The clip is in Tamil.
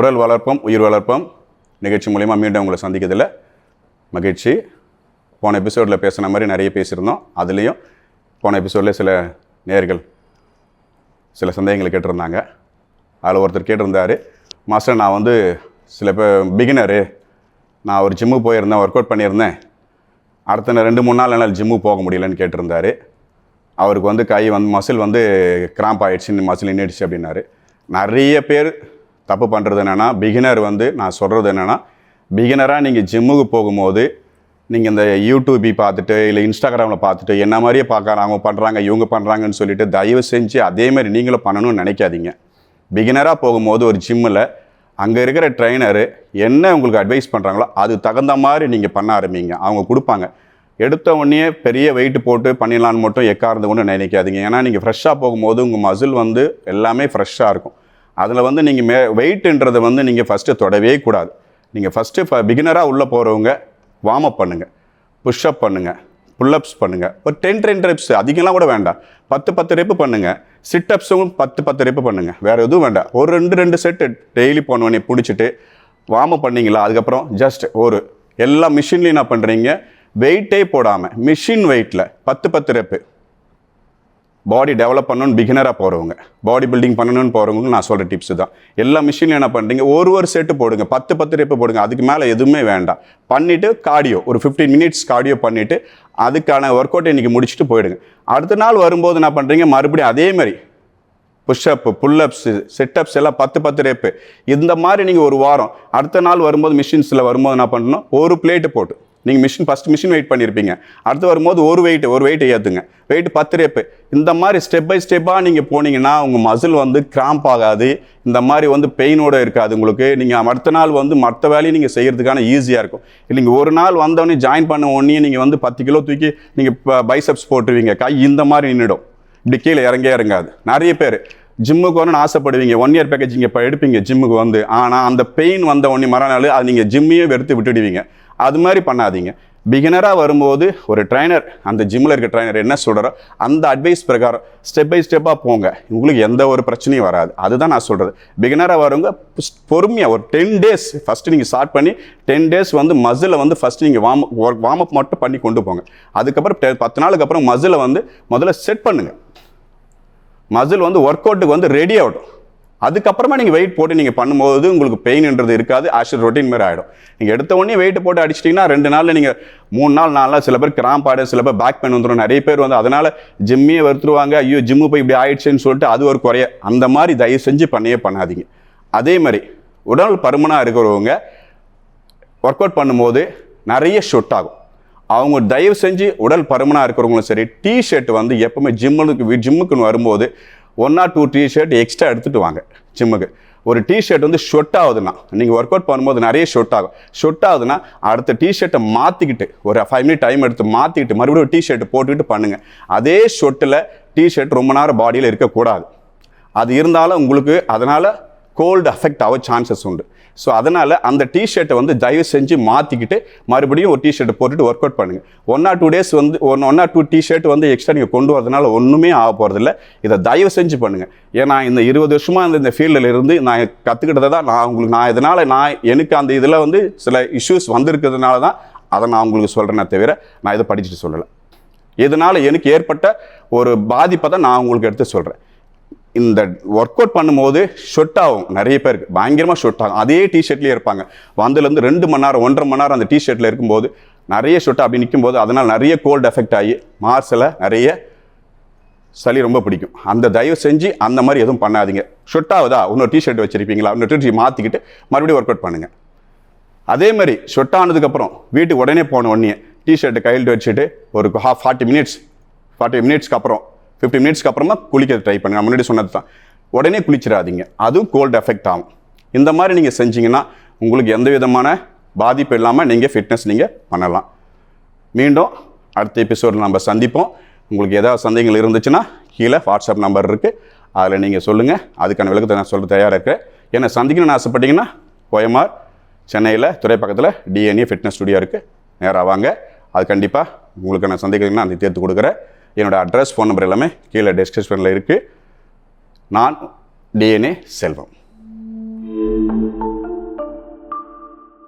உடல் வளர்ப்போம் உயிர் வளர்ப்போம் நிகழ்ச்சி மூலிமா மீண்டும் உங்களை சந்திக்கிறதுல மகிழ்ச்சி. போன எபிசோடில் பேசின மாதிரி நிறைய பேசியிருந்தோம். அதுலேயும் போன எபிசோடில் சில நேர்கள் சில சந்தேகங்களை கேட்டிருந்தாங்க. அதில் ஒருத்தர் கேட்டிருந்தார் மாஸ்டர் நான் வந்து சில பேர் பிகினரு நான் ஒரு ஜிம்முக்கு போயிருந்தேன் ஒர்க் அவுட் பண்ணியிருந்தேன். அடுத்த ரெண்டு மூணு நாள் என்னால் ஜிம்முக்கு போக முடியலன்னு கேட்டிருந்தார். அவருக்கு வந்து கை வந்து மசில் வந்து கிராம்ப் ஆகிடுச்சின்னு மசில் நின்றுடுச்சு அப்படின்னாரு. நிறைய பேர் தப்பு பண்ணுறது என்னென்னா பிகினர் வந்து நான் சொல்கிறது என்னென்னா பிகினராக நீங்கள் ஜிம்முக்கு போகும்போது நீங்கள் இந்த யூடியூபி பார்த்துட்டு இல்லை இன்ஸ்டாகிராமில் பார்த்துட்டு என்ன மாதிரியே பார்க்குறாங்க அவங்க பண்ணுறாங்க இவங்க பண்ணுறாங்கன்னு சொல்லிட்டு தயவு செஞ்சு அதே மாதிரி நீங்களும் பண்ணணும்னு நினைக்காதீங்க. பிகினராக போகும்போது ஒரு ஜிம்மில் அங்கே இருக்கிற ட்ரைனரு என்ன உங்களுக்கு அட்வைஸ் பண்ணுறாங்களோ அது தகுந்த மாதிரி நீங்கள் பண்ண ஆரம்பிங்க. அவங்க கொடுப்பாங்க. எடுத்த உடனே பெரிய வெயிட் போட்டு பண்ணிடலான்னு மட்டும் எக்காரந்து ஒன்று நினைக்காதீங்க. ஏன்னா நீங்கள் ஃப்ரெஷ்ஷாக போகும்போது உங்கள் மசில் வந்து எல்லாமே ஃப்ரெஷ்ஷாக இருக்கும். அதில் வந்து நீங்கள் மே வெயிட்டுன்றதை வந்து நீங்கள் ஃபஸ்ட்டு தொடவே கூடாது. நீங்கள் ஃபஸ்ட்டு பிகினராக உள்ளே போகிறவங்க வார்ம் அப் பண்ணுங்கள் புஷ்அப் பண்ணுங்கள் புல்லப்ஸ் பண்ணுங்கள் ஒரு டென் டென் ரெப்ஸ் அதிகம்லாம் கூட வேண்டாம். பத்து பத்து ரெப்பு பண்ணுங்கள் சிட்டப்ஸும் பத்து பத்து ரெப்பு பண்ணுங்கள் வேறு எதுவும் வேண்டாம். ஒரு ரெண்டு ரெண்டு செட்டு டெய்லி போனவனே பிடிச்சிட்டு வார்ம் அப் பண்ணீங்களா? அதுக்கப்புறம் ஜஸ்ட் ஒரு எல்லா மிஷின்லையும் என்ன பண்ணுறீங்க வெயிட்டே போடாமல் மிஷின் வெயிட்டில் பத்து பத்து ரெப்பு பாடி டெவலப் பண்ணணும்னு பிகினராக போகிறவங்க பாடி பில்டிங் பண்ணணும்னு போகிறவங்களுக்கு நான் சொல்கிற டிப்ஸ் தான். எல்லா மிஷின்லையும் என்ன பண்ணுறீங்க ஒரு ஒரு செட்டு போடுங்க. பத்து பத்து ரெப்பு போடுங்க. அதுக்கு மேலே எதுவுமே வேண்டாம். பண்ணிவிட்டு கார்டியோ ஒரு 15 மினிட்ஸ் கார்டியோ பண்ணிவிட்டு அதுக்கான ஒர்க் அவுட் இன்றைக்கி முடிச்சுட்டு போயிடுங்க. அடுத்த நாள் வரும்போது என்ன பண்ணுறீங்க மறுபடியும் அதே மாதிரி புஷ்அப் புல்லப்ஸ் செட்டப்ஸ் எல்லாம் பத்து பத்து ரேப்பு இந்த மாதிரி நீங்கள் ஒரு வாரம் அடுத்த நாள் வரும்போது மிஷின்ஸில் வரும்போது என்ன பண்ணணும்? ஒரு பிளேட்டு போட்டு நீங்கள் மிஷின் ஃபஸ்ட் மிஷின் வெயிட் பண்ணியிருப்பீங்க அடுத்து வரும்போது ஒரு வெயிட் ஒரு வெயிட் ஏற்றுங்க வெயிட் பத்து ரேப்பு இந்த மாதிரி ஸ்டெப் பை ஸ்டெப்பாக நீங்கள் போனீங்கன்னா உங்கள் மசில் வந்து கிராம்ப் ஆகாது. இந்த மாதிரி வந்து பெயினோட இருக்காது உங்களுக்கு. நீங்கள் அடுத்த நாள் வந்து மற்ற வேலையை நீங்கள் செய்கிறதுக்கான ஈஸியாக இருக்கும். நீங்கள் ஒரு நாள் வந்தவொடனே ஜாயின் பண்ண உடனே நீங்கள் வந்து பத்து கிலோ தூக்கி நீங்கள் பைசப்ஸ் போட்டுருவீங்க. கை இந்த மாதிரி நின்றுடும் இப்படி கீழே இறங்கே இறங்காது. நிறைய பேர் ஜிம்முக்கு வரணும்னு ஆசைப்படுவீங்க. ஒன் இயர் பேக்கேஜ் இங்கே இப்போ எடுப்பீங்க ஜிம்முக்கு வந்து. ஆனால் அந்த பெயின் வந்த உடனே மறுநாள் அது நீங்கள் ஜிம்மையே வெறுத்து விட்டுடுவீங்க. அது மாதிரி பண்ணாதீங்க. பிகினராக வரும்போது ஒரு ட்ரைனர் அந்த ஜிம்மில் இருக்க ட்ரைனர் என்ன சொல்கிறாரோ அந்த அட்வைஸ் பிரகாரம் ஸ்டெப் பை ஸ்டெப்பாக போங்க. உங்களுக்கு எந்த ஒரு பிரச்சனையும் வராது. அதுதான் நான் சொல்கிறது பிகினராக வரவங்க பொறுமையாக ஒரு டென் டேஸ் ஃபஸ்ட்டு நீங்கள் ஸ்டார்ட் பண்ணி டென் டேஸ் வந்து மசிலை வந்து ஃபஸ்ட்டு நீங்கள் வார்ம் வார்ம் அப் மட்டும் பண்ணி கொண்டு போங்க. அதுக்கப்புறம் te- பத்து நாளுக்கு அப்புறம் மசிலை வந்து முதல்ல செட் பண்ணுங்கள் மசில் வந்து ஒர்க் அவுட்டுக்கு வந்து ரெடி ஆகட்டும். அதுக்கப்புறமா நீங்கள் வெயிட் போட்டு நீங்கள் பண்ணும்போது உங்களுக்கு பெயின்ன்றது இருக்காது ஆஷர் ரொட்டீன் மாதிரி ஆகிடும் நீங்கள் எடுத்த உடனே வெயிட் போட்டு அடிச்சிட்டிங்கன்னா ரெண்டு நாளில் நீங்கள் மூணு நாள் நாலு நாள் சில பேர் கிராம்ப் ஆடு சில பேர் பேக் பெயின் வந்துடும் நிறைய பேர் வந்து அதனால் ஜிம்மையே வருத்துருவாங்க ஐயோ ஜிம்மு போய் இப்படி ஆயிடுச்சுன்னு சொல்லிட்டு அது ஒரு குறைய. அந்த மாதிரி தயவு செஞ்சு பண்ணவே பண்ணாதீங்க. அதே மாதிரி உடல் பருமனாக இருக்கிறவங்க ஒர்க் அவுட் பண்ணும்போது நிறைய ஷொட் ஆகும். அவங்க தயவு செஞ்சு உடல் பருமனாக இருக்கிறவங்களும் சரி டிஷர்ட் வந்து எப்பவுமே ஜிம்முக்கு ஜிம்முக்குன்னு வரும்போது one or two T-shirt extra எடுத்துகிட்டு வாங்க ஜிம்முக்கு. ஒரு டிஷர்ட் வந்து ஷொட் ஆகுதுன்னா நீங்கள் ஒர்க் அவுட் பண்ணும்போது நிறைய ஷொட் ஆகும். ஷொட் ஆகுதுன்னா அடுத்த டிஷர்ட்டை மாற்றிக்கிட்டு ஒரு ஃபைவ் மினிட் டைம் எடுத்து மாற்றிக்கிட்டு மறுபடியும் ஒரு டிஷர்ட் போட்டுக்கிட்டு பண்ணுங்கள் அதே ஷொட்டில் டிஷர்ட் ரொம்ப நேரம் பாடியில் இருக்கக்கூடாது. அது இருந்தாலும் உங்களுக்கு அதனால் கோல்டு அஃபெக்ட் ஆக சான்சஸ் உண்டு. ஸோ அதனால் அந்த டிஷர்ட்டை வந்து தயவு செஞ்சு மாற்றிக்கிட்டு மறுபடியும் ஒரு டிஷர்ட்டை போட்டுட்டு ஒர்க் அவுட் பண்ணுங்கள் ஒன் ஆர் டூ டேஸ் வந்து one one or two T-shirt வந்து எக்ஸ்ட்ரா நீங்கள் கொண்டு வரதுனால ஒன்றுமே ஆக போகிறதில்ல இதை தயவு செஞ்சு பண்ணுங்கள் ஏன்னா இந்த இருபது வருஷமாக இந்த இந்த ஃபீல்டில் இருந்து நான் கற்றுக்கிட்டதை தான் நான் உங்களுக்கு நான் இதனால் நான் எனக்கு அந்த இதில் வந்து சில இஷ்யூஸ் வந்திருக்கிறதுனால தான் அதை நான் உங்களுக்கு சொல்கிறேனே தவிர நான் இதை படிச்சுட்டு சொல்லலை. இதனால் எனக்கு ஏற்பட்ட ஒரு பாதிப்பை தான் நான் உங்களுக்கு எடுத்து சொல்கிறேன் இந்த ஒர்க் அவுட் பண்ணும்போது ஷொட் ஆகும். நிறைய பேருக்கு பயங்கரமாக ஷொட் ஆகும். அதே டிஷர்ட்லேயே இருப்பாங்க. வந்ததுலேருந்து ரெண்டு மணி நேரம் ஒன்றரை மணி நேரம் அந்த டிஷர்ட்டில் இருக்கும்போது நிறைய ஷொட் அப்படி நிற்கும்போது அதனால் நிறைய கோல்டு எஃபெக்ட் ஆகி மார்ஸில் நிறைய சளி ரொம்ப பிடிக்கும். அந்த தயவு செஞ்சு அந்த மாதிரி எதுவும் பண்ணாதீங்க. ஷொட் ஆகுதா? இன்னொரு டிஷர்ட் வச்சுருப்பீங்களா? இன்னொரு டிஷர்ட் மாற்றிக்கிட்டு மறுபடியும் ஒர்க் அவுட் பண்ணுங்கள் அதே மாதிரி ஷொட் ஆனதுக்கப்புறம் வீட்டுக்கு உடனே போன உடனே டிஷர்ட்டை கையில் வச்சுட்டு ஒரு ஹாஃப் ஃபார்ட்டி மினிட்ஸ் ஃபார்ட்டி மினிட்ஸ்க்கு அப்புறம் ஃபிஃப்டி மினிட்ஸ்க்கு அப்புறமா குளிக்க ட்ரை பண்ணுங்கள் முன்னாடி சொன்னது தான் உடனே குளிச்சிடாதீங்க. அதுவும் கோல்டு எஃபெக்ட் ஆகும். இந்த மாதிரி நீங்கள் செஞ்சீங்கன்னா உங்களுக்கு எந்த விதமான பாதிப்பு இல்லாமல் நீங்கள் ஃபிட்னஸ் நீங்கள் பண்ணலாம். மீண்டும் அடுத்த எபிசோடில் நம்ம சந்திப்போம். உங்களுக்கு ஏதாவது சந்தேகங்கள் இருந்துச்சுன்னா கீழே வாட்ஸ்அப் நம்பர் இருக்குது அதில் நீங்கள் சொல்லுங்கள் அதுக்கான விளக்கத்தை நான் சொல்ல தயாராக இருக்கேன். என்னை சந்திக்கணும்னு ஆசைப்பட்டீங்கன்னா கோயமார் சென்னையில் துறை பக்கத்தில் டிஎன்ஏ ஃபிட்னஸ் ஸ்டுடியோ இருக்குது நேராக வாங்க. அது கண்டிப்பாக உங்களுக்கு சந்தேகங்கள்னா சந்தேகங்கன்னா அந்த தேர்த்து கொடுக்குறேன். என்னோடய அட்ரஸ் ஃபோன் நம்பர் எல்லாமே கீழே டிஸ்கிரிப்ஷனில் இருக்குது நான் டிஎன்ஏ செல்வம்.